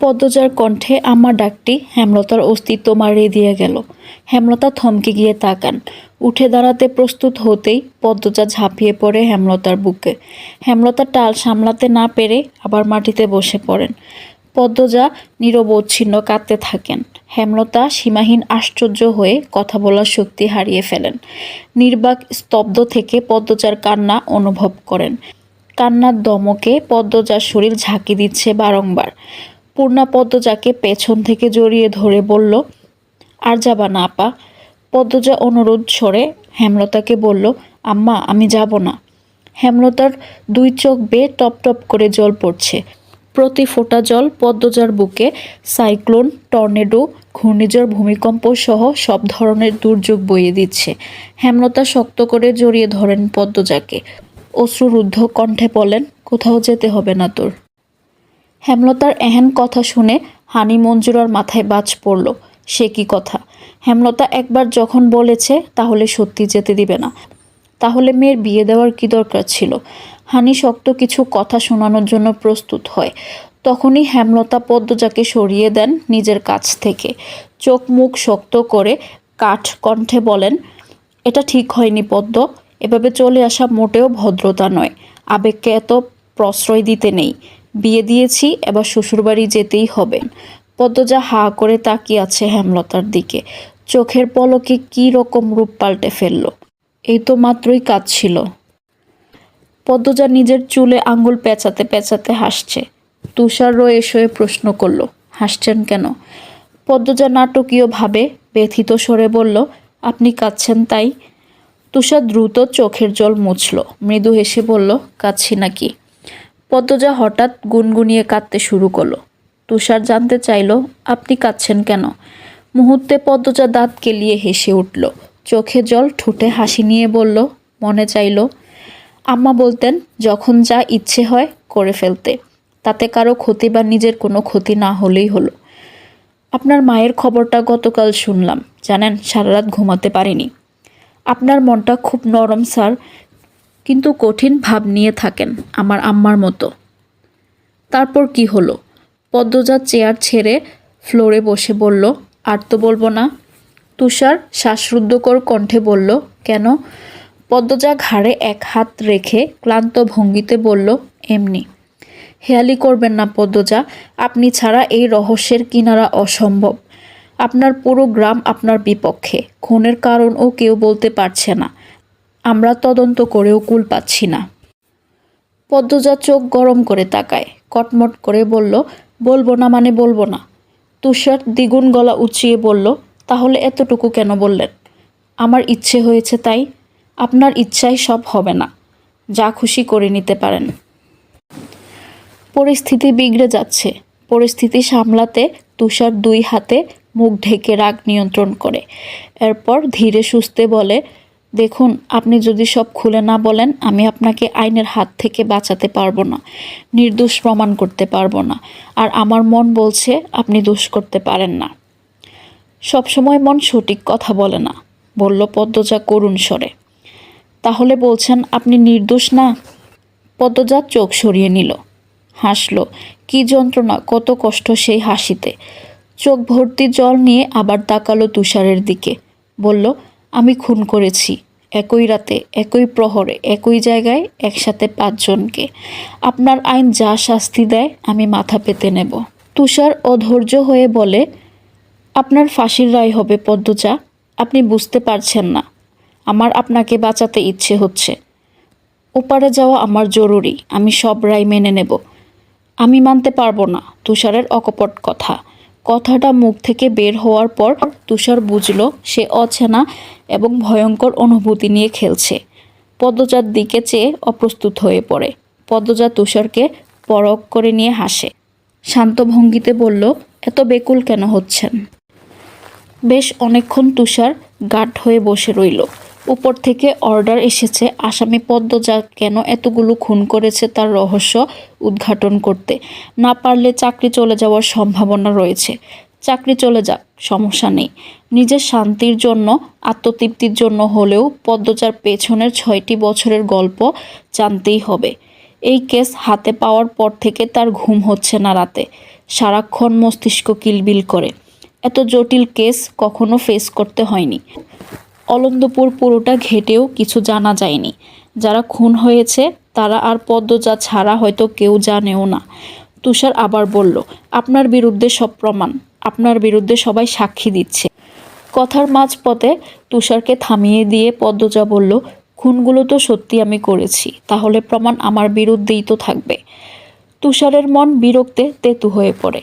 পদ্মজার কণ্ঠে আমার ডাকটি হেমলতার অস্তিত্ব মারিয়ে দিয়ে গেল। হেমলতা থমকে গিয়ে তাকান। উঠে দাঁড়াতে প্রস্তুত হতেই পদ্মজা ঝাঁপিয়ে পড়ে হেমলতার বুকে। হেমলতা টাল সামলাতে না পেরে আবার মাটিতে বসে পড়েন। পদ্মজা নিরবচ্ছিন্ন কাঁদতে থাকেন। হেমলতা সীমাহীন আশ্চর্য হয়ে কথা বলার শক্তি হারিয়ে ফেলেন। নির্বাক স্তব্ধ থেকে পদ্মজার কান্না অনুভব করেন। কান্নার দমকে পদ্মজার শরীর ঝাঁকি দিচ্ছে বারংবার। পূর্ণা পদ্মজাকে পেছন থেকে জড়িয়ে ধরে বলল, আর যাবা না, আপা। পদ্মজা অনুরোধ সরে হেমলতাকে বলল, আম্মা, আমি যাব না। হেমলতার দুই চোখ বেয়ে টপ টপ করে জল পড়ছে। প্রতি ফোঁটা জল পদ্মজার বুকে সাইক্লোন, টর্নেডো, ঘূর্ণিঝড়, ভূমিকম্প সহ সব ধরনের দুর্যোগ বইয়ে দিচ্ছে। হেমলতা শক্ত করে জড়িয়ে ধরেন পদ্মজাকে। অশ্রুরুদ্ধ কণ্ঠে বলেন, কোথাও যেতে হবে না তোর। হেমলতার এহেন কথা শুনে হানি মঞ্জুরার মাথায় বাজ পড়ল। সে কি কথা? হেমলতা একবার যখন বলেছে, তাহলে সত্যি যেতে দিবে না। তাহলে মেয়ের বিয়ে দেওয়ার কি দরকার ছিল? হানি শক্ত কিছু কথা শোনানোর জন্য প্রস্তুত হয়। তখনই হেমলতা পদ্মজাকে সরিয়ে দেন নিজের কাছ থেকে। চোখ মুখ শক্ত করে কাঠ কণ্ঠে বলেন, এটা ঠিক হয়নি পদ্ম। এভাবে চলে আসা মোটেও ভদ্রতা নয়। আবেগকে এত প্রশ্রয় দিতে নেই। বিয়ে দিয়েছি, এবার শ্বশুরবাড়ি যেতেই হবে। পদ্মজা হা করে তাকিয়ে আছে হেমলতার দিকে। চোখের পলকে কী রকম রূপ পাল্টে ফেলল। এই তো মাত্রই কাজ ছিল। পদ্মজা নিজের চুলে আঙ্গুল পেঁচাতে পেঁচাতে হাসছে। তুষার রয়ে শয়ে প্রশ্ন করল, হাসছেন কেন? পদ্মজা নাটকীয়ভাবে ব্যথিত স্বরে বলল, আপনি কাঁদছেন তাই? তুষার দ্রুত চোখের জল মুছল। মৃদু হেসে বলল, কাঁদছি নাকি? পদ্মজা হঠাৎ গুনগুনিয়ে কাঁদতে শুরু করল। তুষার জানতে চাইল, আপনি কাঁদছেন কেন? মুহূর্তে পদ্মজা দাঁত কেলিয়ে হেসে উঠল। চোখে জল, ঠুটে হাসি নিয়ে বলল, মনে চাইল, আম্মা বলতেন, যখন যা ইচ্ছে হয় করে ফেলতে। তাতে কারও ক্ষতি বা নিজের কোনো ক্ষতি না হলেই হলো। আপনার মায়ের খবরটা গতকাল শুনলাম। জানেন, সারা রাত ঘুমাতে পারিনি। আপনার মনটা খুব নরম, স্যার। কিন্তু কঠিন ভাব নিয়ে থাকেন আমার আম্মার মতো। তারপর কি হলো? পদ্মজা চেয়ার ছেড়ে ফ্লোরে বসে বলল, আর তো বলব না। তুষার শ্বাসরুদ্ধকর কণ্ঠে বলল, কেন? পদ্মজা ঘাড়ে এক হাত রেখে ক্লান্ত ভঙ্গিতে বলল, এমনি। হেয়ালি করবেন না পদ্মজা, আপনি ছাড়া এই রহস্যের কিনারা অসম্ভব। আপনার পুরো গ্রাম আপনার বিপক্ষে। খুনের কারণও কেউ বলতে পারছে না। আমরা তদন্ত করেও কুল পাচ্ছি না। পদ্মজা চোখ গরম করে তাকায়, কটমট করে বলল, বলব না মানে বলব না। তুষার দ্বিগুণ গলা উঁচিয়ে বলল, তাহলে এতটুকু কেন বললেন? আমার ইচ্ছে হয়েছে তাই। আপনার ইচ্ছাই সব হবে না। যা খুশি করে নিতে পারেন। পরিস্থিতি বিগড়ে যাচ্ছে। পরিস্থিতি সামলাতে তুষার দুই হাতে মুখ ঢেকে রাগ নিয়ন্ত্রণ করে। এরপর ধীরে সুস্থে বলে দেখুন, আপনি যদি সব খুলে না বলেন, আমি আপনাকে আইনের হাত থেকে বাঁচাতে পারব না, নির্দোষ প্রমাণ করতে পারব না, আর আমার মন বলছে আপনি দোষ করতে পারেন না। সবসময় মন সঠিক কথা বলে না, বলল পদ্মজা করুণ স্বরে। তাহলে বলছেন, আপনি নির্দোষ না? পদ্মজা চোখ সরিয়ে নিল, হাসলো, কি যন্ত্রণা, কত কষ্ট সেই হাসিতে। চোখ ভর্তি জল নিয়ে আবার তাকালো তুষারের দিকে, বলল আমি খুন করেছি। একই রাতে, একই প্রহরে, একই জায়গায়, একসাথে পাঁচজনকে। আপনার আইন যা শাস্তি দেয়, আমি মাথা পেতে নেব। তুষার অধৈর্য হয়ে বলে, আপনার ফাঁসির রায় হবে পদ্মজা। আপনি বুঝতে পারছেন না। আমার আপনাকে বাঁচাতে ইচ্ছে হচ্ছে। ওপারে যাওয়া আমার জরুরি। আমি সব রায় মেনে নেব। আমি মানতে পারব না। তুষারের অকপট কথা। কথাটা মুখ থেকে বের হওয়ার পর তুষার বুঝল সে অচেনা এবং ভয়ঙ্কর অনুভূতি নিয়ে খেলছে। পদ্মজার দিকে চেয়ে অপ্রস্তুত হয়ে পড়ে। পদ্মজা তুষারকে পরক করে নিয়ে হাসে। শান্ত ভঙ্গিতে বলল, এত বেকুল কেন হচ্ছেন? বেশ অনেকক্ষণ তুষার গাঢ় হয়ে বসে রইল। উপর থেকে অর্ডার এসেছে। আসামি পদ্মজা কেন এতগুলো খুন করেছে তার রহস্য উদ্ঘাটন করতে। না পারলে চাকরি চলে যাওয়ার সম্ভাবনা রয়েছে। চাকরি চলে যাক, সমস্যা নেই। নিজের শান্তির জন্য, আত্মতৃপ্তির জন্য হলেও পদ্মজার পেছনের ছয়টি বছরের গল্প জানতেই হবে। এই কেস হাতে পাওয়ার পর থেকে তার ঘুম হচ্ছে না রাতে। সারাক্ষণ মস্তিষ্ক কিলবিল করে। এত জটিল কেস কখনো ফেস করতে হয়নি। অলন্দপুর পুরোটা ঘেটেও কিছু জানা যায়নি। যারা খুন হয়েছে, তারা আর পদ্মজা ছাড়া হয়তো কেউ জানেও না। তুষার আবার বলল, আপনার বিরুদ্ধে সব প্রমাণ, আপনার বিরুদ্ধে সবাই সাক্ষী দিচ্ছে। কথার মাঝপথে তুষারকে থামিয়ে দিয়ে পদ্মজা বলল, খুনগুলো তো সত্যি আমি করেছি, তাহলে প্রমাণ আমার বিরুদ্ধেই তো থাকবে। তুষারের মন বিরক্তে তেতু হয়ে পড়ে।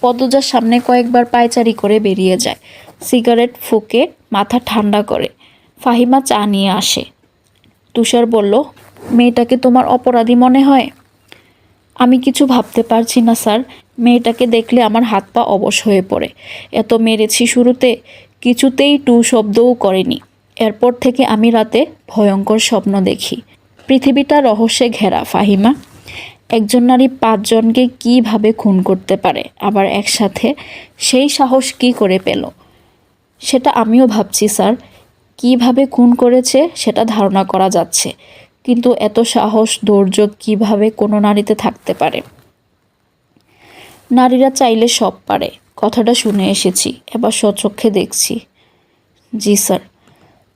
পদ্মজার সামনে কয়েকবার পায়চারি করে বেরিয়ে যায়। সিগারেট ফুঁকে মাথা ঠান্ডা করে। ফাহিমা চা নিয়ে আসে। তুষার বলল, মেয়েটাকে তোমার অপরাধী মনে হয়? আমি কিছু ভাবতে পারছি না, স্যার। মেয়েটাকে দেখলে আমার হাত পা অবশ হয়ে পড়ে। এত মেরেছি শুরুতে, কিছুতেই টু শব্দও করেনি। এরপর থেকে আমি রাতে ভয়ঙ্কর স্বপ্ন দেখি। পৃথিবীটা রহস্যে ঘেরা, ফাহিমা। একজন নারী পাঁচজনকে কীভাবে খুন করতে পারে? আবার একসাথে সেই সাহস কি করে পেল? সেটা আমিও ভাবছি, স্যার। কীভাবে খুন করেছে সেটা ধারণা করা যাচ্ছে। কিন্তু এত সাহস ধৈর্য কীভাবে কোনো নারীতে থাকতে পারে? নারীরা চাইলে সব পারে। কথাটা শুনে এসেছি, এবার স্বচক্ষে দেখছি। জি, স্যার।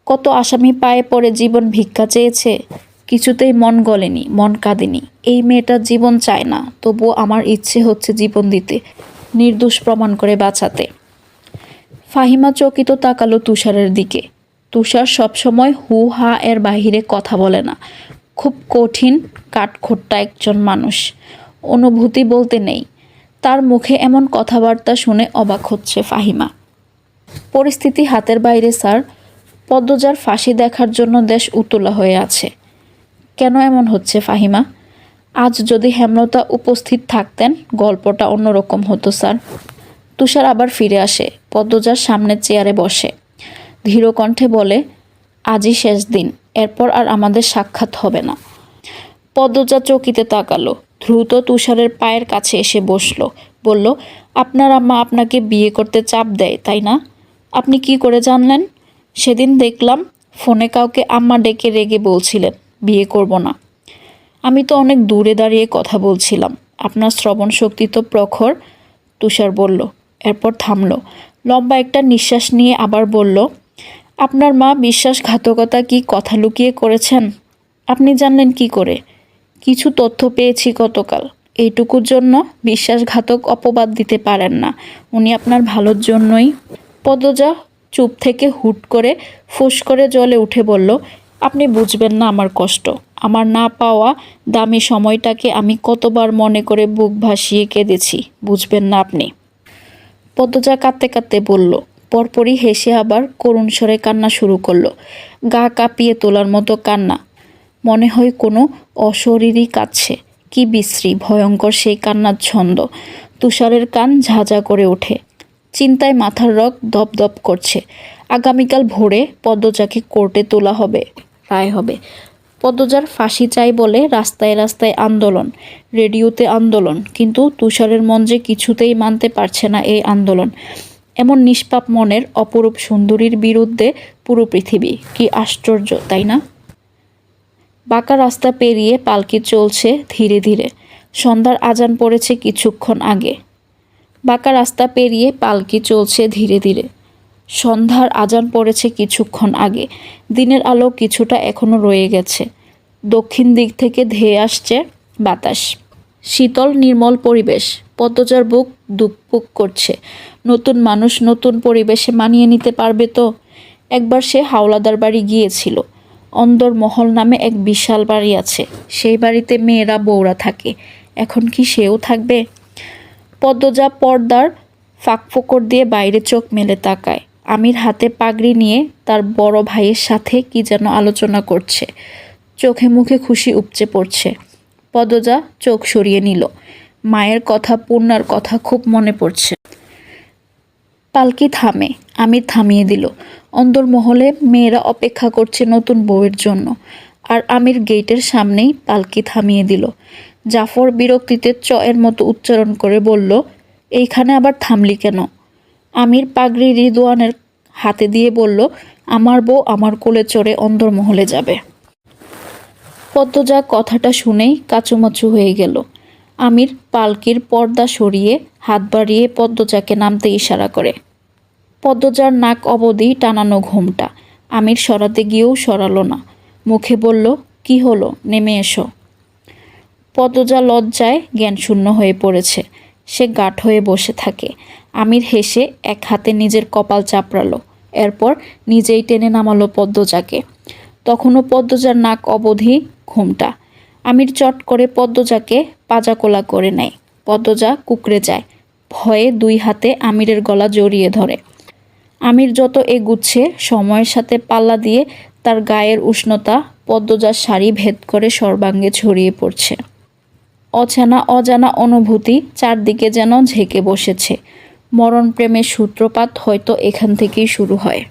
কত আসামি পায়ে পড়ে জীবন ভিক্ষা চেয়েছে, কিছুতেই মন গলেনি, মন কাঁদেনি। এই মেয়েটার জীবন চায় না, তবুও আমার ইচ্ছে হচ্ছে জীবন দিতে, নির্দোষ প্রমাণ করে বাঁচাতে। ফাহিমা চকিত তাকালো তুষারের দিকে। তুষার সবসময় হু হা এর বাহিরে কথা বলে না। খুব কঠিন কাঠখোট্টা একজন মানুষ। অনুভূতি বলতে নেই। তার মুখে এমন কথাবার্তা শুনে অবাক হচ্ছে ফাহিমা। পরিস্থিতি হাতের বাইরে, স্যার। পদ্মজার ফাঁসি দেখার জন্য দেশ উতলা হয়ে আছে। কেন এমন হচ্ছে ফাহিমা? আজ যদি হেমলতা উপস্থিত থাকতেন, গল্পটা অন্যরকম হতো, স্যার। তুষার আবার ফিরে আসে, পদ্মজার সামনের চেয়ারে বসে। ধীর কণ্ঠে বলে, আজই শেষ দিন, এরপর আর আমাদের সাক্ষাৎ হবে না। পদ্মজা চকিতে তাকালো, দ্রুত তুষারের পায়ের কাছে এসে বসল। বলল, আপনার আম্মা আপনাকে বিয়ে করতে চাপ দেয়, তাই না? আপনি কি করে জানলেন? সেদিন দেখলাম ফোনে কাউকে আম্মা ডেকে রেগে বলছিলেন, বিয়ে করব না। আমি তো অনেক দূরে দাঁড়িয়ে কথা বলছিলাম। আপনার শ্রবণ শক্তি তো প্রখর, তুষার বলল এরপর থামল। লম্বা একটা নিঃশ্বাস নিয়ে আবার বলল, আপনার মা বিশ্বাসঘাতকতা কি কথা লুকিয়ে করেছেন? আপনি জানলেন কি করে? কিছু তথ্য পেয়েছি গতকাল। এইটুকুর জন্য বিশ্বাসঘাতক অপবাদ দিতে পারেন না। উনি আপনার ভালোর জন্যই। পদজা চুপ থেকে হুট করে ফুস করে জলে উঠে বলল, আপনি বুঝবেন না আমার কষ্ট। আমার না পাওয়া দামি সময়টাকে আমি কতবার মনে করে বুক ভাসিয়ে কেঁদেছি। বুঝবেন না আপনি। পদ্মজা কাঁদতে কাঁদতে বলল, পরপরই হেসে আবার করুণ স্বরে কান্না শুরু করল। গা কাঁপিয়ে তোলার মতো কান্না। মনে হয় কোনো অশরীরই কাঁদছে। কি বিশ্রী, ভয়ঙ্কর সেই কান্নার ছন্দ। তুষারের কান ঝাঁঝা করে ওঠে। চিন্তায় মাথার রগ দপদপ করছে। আগামীকাল ভোরে পদ্মজাকে কোর্টে তোলা হবে। রায় হবে। পদ্মজার ফাঁসি চাই বলে রাস্তায় রাস্তায় আন্দোলন, রেডিওতে আন্দোলন, কিন্তু তুষারের মন যে কিছুতেই মানতে পারছে না এই আন্দোলন। এমন নিষ্পাপ মনের অপরূপ সুন্দরীর বিরুদ্ধে পুরো পৃথিবী, কি আশ্চর্য, তাই না? বাঁকা রাস্তা পেরিয়ে পালকি চলছে ধীরে ধীরে। সন্ধ্যার আজান পড়েছে কিছুক্ষণ আগে। বাঁকা রাস্তা পেরিয়ে পালকি চলছে ধীরে ধীরে। সন্ধ্যার আজান পড়েছে কিছুক্ষণ আগে। দিনের আলো কিছুটা এখনও রয়ে গেছে। দক্ষিণ দিক থেকে ধেয়ে আসছে বাতাস। শীতল, নির্মল পরিবেশ। পদ্মজার বুক দুকপুক করছে। নতুন মানুষ নতুন পরিবেশে মানিয়ে নিতে পারবে তো? একবার সে হাওলাদার বাড়ি গিয়েছিল। অন্দর মহল নামে এক বিশাল বাড়ি আছে। সেই বাড়িতে মেয়েরা বউরা থাকে। এখন কি সেও থাকবে? পদ্মজা পর্দার ফাঁকফোকর দিয়ে বাইরে চোখ মেলে তাকায়। আমির হাতে পাগড়ি নিয়ে তার বড় ভাইয়ের সাথে কি যেন আলোচনা করছে। চোখে মুখে খুশি উপচে পড়ছে। পদজা চোখ সরিয়ে নিল। মায়ের কথা, পূর্ণার কথা খুব মনে পড়ছে। পালকি থামে, আমির থামিয়ে দিল। অন্দরমহলে মেয়েরা অপেক্ষা করছে নতুন বউয়ের জন্য। আর আমির গেটের সামনেই পালকি থামিয়ে দিল। জাফর বিরক্তিতে চ এর মতো উচ্চারণ করে বলল, এইখানে আবার থামলি কেন? আমির পাগড়ি রিদওয়ানের হাতে দিয়ে বলল, আমার বউ আমার কোলে চড়ে অন্দরমহলে যাবে। পদ্মজা কথাটা শুনেই কাচুমাচু হয়ে গেল। আমির পালকির পর্দা সরিয়ে হাত বাড়িয়ে পদ্মজাকে নামতে ইশারা করে। পদ্মজার নাক অবধি টানানো ঘুমটা। আমির সরাতে গিয়েও সরালো না। মুখে বলল, কি হলো? নেমে এসো। পদ্মজা লজ্জায় জ্ঞানশূন্য হয়ে পড়েছে। সে গাঢ় হয়ে বসে থাকে। আমির হেসে এক হাতে নিজের কপাল চাপড়ালো। এরপর নিজেই টেনে নামালো পদ্মজাকে। তখনও পদ্মজার নাক অবধি ঘুমটা। আমির চট করে পদ্মজাকে পাজাকোলা করে নেয়। পদ্মজা কুকড়ে যায়। ভয়ে দুই হাতে আমিরের গলা জড়িয়ে ধরে। আমির যত এগুচ্ছে, সময়ের সাথে পাল্লা দিয়ে তার গায়ের উষ্ণতা পদ্মজার শাড়ি ভেদ করে সর্বাঙ্গে ছড়িয়ে পড়ছে। অচেনা, অজানা অনুভূতি চারদিকে যেন ঝেঁকে বসেছে। মরণ প্রেমের সূত্রপাত হয়তো এখান থেকেই শুরু হয়।